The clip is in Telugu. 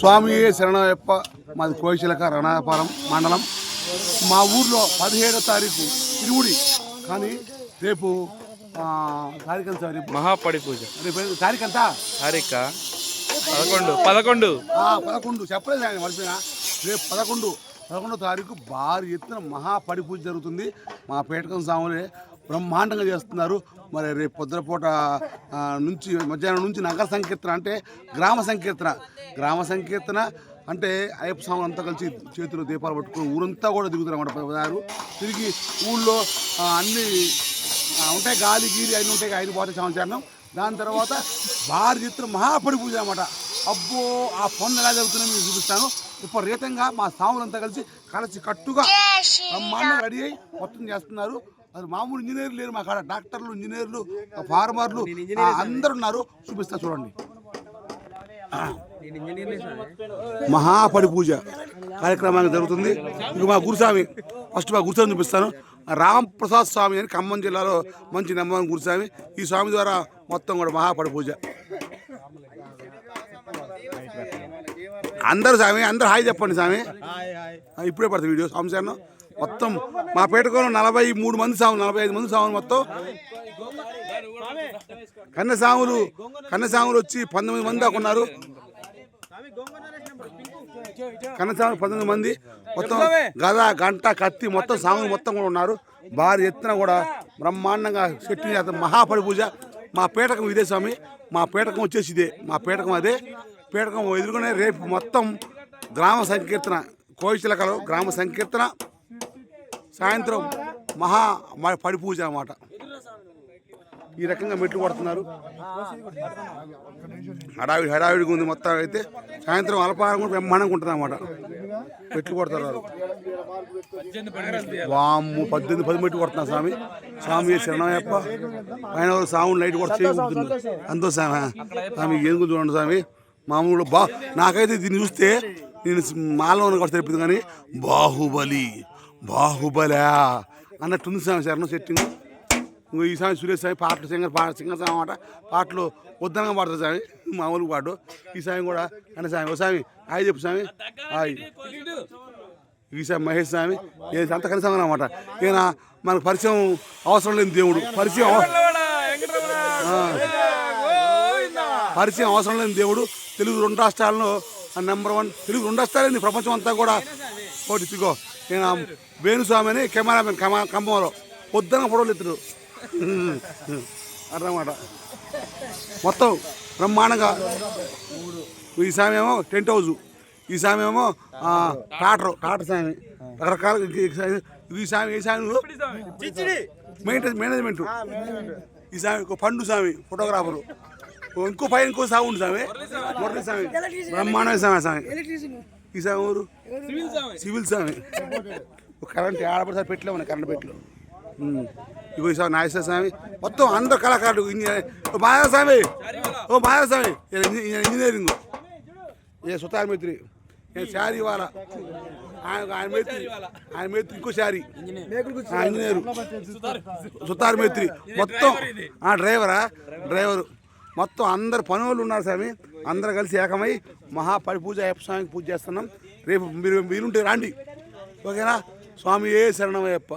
స్వామి శరణయ్యప్ప మాది కోయిశలక రణాపురం మండలం. మా ఊర్లో పదిహేడో తారీఖు తిరుముడి కానీ రేపు ఆ, తారీఖు ఎంత రేపు? మహాపడి పూజ. రేపు తారీఖు ఎంత? తారీఖ? పదకొండు. పదకొండు. పదకొండు. చెప్పలేదు ఆయన మర్చిపోయినా. రేపు పదకొండు. పదకొండో తారీఖు భారీ ఎత్తున మహాపడి పూజ జరుగుతుంది. మా పేటకం స్వాములే బ్రహ్మాండంగా చేస్తున్నారు. మరి రేపు పొద్దునపూట ఆ, నుంచి మధ్యాహ్నం నుంచి నగర సంకీర్తన అంటే గ్రామ సంకీర్తన. గ్రామ సంకీర్తన అంటే అయ్యప్ప స్వాములు అంతా కలిసి చేతిలో దీపాలు పట్టుకుని ఊరంతా కూడా దిగుతారు అన్నమాట. తిరిగి ఊళ్ళో అన్ని ఉంటాయి గాలి గీలి అన్నీ ఉంటాయి ఐదు పోతే సంవత్సరం దాని తర్వాత భారీ ఎత్తున మహాపడి పూజ అనమాట అబ్బో ఆ పనులు ఎలా జరుగుతున్నాయో మీకు చూపిస్తాను. విపరీతంగా మా సాములంతా కలిసి కలిసి కట్టుగా బ్రహ్మాండంగా రెడీ అయ్యి మొత్తం చేస్తున్నారు. అది మామూలు ఇంజనీర్లు లేరు మా కాడ. డాక్టర్లు ఇంజనీర్లు ఫార్మర్లు అందరు ఉన్నారు. చూపిస్తా చూడండి. మహాపడి పూజ కార్యక్రమానికి జరుగుతుంది. ఇక మా గురుస్వామి ఫస్ట్ మా గురుస్వామి చూపిస్తాను. రామ్ ప్రసాద్ స్వామి అని ఖమ్మం జిల్లాలో మంచి నెంబర్ గురుస్వామి. ఈ స్వామి ద్వారా మొత్తం కూడా మహాపడి పూజ అందరూ స్వామి అందరూ హాయ్ చెప్పండి స్వామి ఇప్పుడే పడుతుంది వీడియో. స్వామి సార్ మొత్తం మా పేటకోలో నలభై మూడు మంది సాములు నలభై ఐదు మంది సాములు మొత్తం. కన్నసాములు కన్నసాములు వచ్చి పంతొమ్మిది మంది దాకా ఉన్నారు. కన్నసాములు పంతొమ్మిది మంది. మొత్తం గద గంట కత్తి మొత్తం సాములు మొత్తం కూడా ఉన్నారు. భారీ ఎత్తున కూడా బ్రహ్మాండంగా చెట్టు చేస్తారు మహాపడి పూజ. మా పేటకం ఇదే స్వామి. మా పేటకం వచ్చేసి ఇదే. మా పేటకం అదే. పేటకం ఎదుర్కొనే రేపు మొత్తం గ్రామ సంకీర్తన కోయిచిలకలో గ్రామ సంకీర్తన. సాయంత్రం మహా మ- పడి పూజ అన్నమాట. ఈ రకంగా మెట్లు కొడుతున్నారు. హడావిడి హడావిడిగా ఉంది మొత్తం అయితే. సాయంత్రం అల్పహారం కూడా బ్రహ్మాండంగా ఉంటుంది అన్నమాట. మెట్లు కొడతారు వాము పద్దెనిమిది పది మెట్లు కొడుతున్నా స్వామి. స్వామి శరణయ్యప్ప పైన సాముని లైట్ కూడా చేయకుంటుంది అంతో స్వామి స్వామి ఏం చూడండి స్వామి. మామూలు బా నాకైతే దీన్ని చూస్తే నేను మాలో కూడా తెలిపింది కానీ బాహుబలి. బాహుబలా. అన్నట్టుంది స్వామి శరణం సెట్టింగ్. ఇంకో ఈ స్వామి సురేష్ సాయి పాటలు సింగర్ పాట సింగర్ స్వామి అన్నమాట పాటలు ఉద్దరంగా పాడతారు స్వామి. మామూలు పాడు ఈ స్వామి కూడా అన్న స్వామి. ఓ స్వామి హాయ్ చెప్పు స్వామి. హాయ్. ఈ స్వామి మహేష్ స్వామి. అంత కలిసి అనమాట ఈయన మనకు పరిచయం అవసరం లేని దేవుడు. పరిచయం పరిచయం అవసరం లేని దేవుడు. తెలుగు రెండు రాష్ట్రాల్లో నెంబర్ వన్ తెలుగు రెండు రాష్ట్రాలు ప్రపంచం అంతా కూడా. ఒకటి ఇదిగో ఈయన వేణుస్వామి అని కెమెరామెన్ కమా ఖమ్మంలో పొద్దున ఫోటోలు ఎత్తుడు. అన్నమాట. మొత్తం బ్రహ్మాండంగా. ఈ సామి ఏమో టెంట్ హౌస్ ఈ సామి ఏమో టాటర్ టాటర్ సామి. రకరకాల ఈ సామి- ఈ సామి ఈ సామి. Maintenance management. ఈ సామి ఒక పండు స్వామి ఫోటోగ్రాఫరు. ఇంకో పైన ఇంకో సాగు ఉంది స్వామి మురళి స్వామి బ్రహ్మాండమైన స్వామి స్వామి ఈ సామె ఊరు సివిల్ స్వామి కరెంట్ ఆడపడి పెట్టలేము ఉన్నాయి కరెంట్ పెట్లు ఇగో సార్ నాగేశ్వర స్వామి మొత్తం అందరు కళాకారులు ఇంజనీర్ ఓ మాయా స్వామి ఓ మాయా స్వామి ఇంజనీరింగ్. ఏ సుతార్ మిత్రి నేను శారీ ఇవాళ ఆయన ఆయన మేత్రి ఆయన మేత్రి ఇంకో శారీ. ఆ, ఇంజనీరు. సుతార్ మేత్రి మొత్తం. ఆ డ్రైవరా? డ్రైవరు. మొత్తం అందరు పనులు ఉన్నారు స్వామి. అందరు కలిసి ఏకమై మహాపరిపూజ అయ్యప్ప స్వామికి పూజ చేస్తున్నాం. రేపు మీరు మీరుంటే రాండి. ఓకేనా? స్వామి ఏ శరణమయ్యప్ప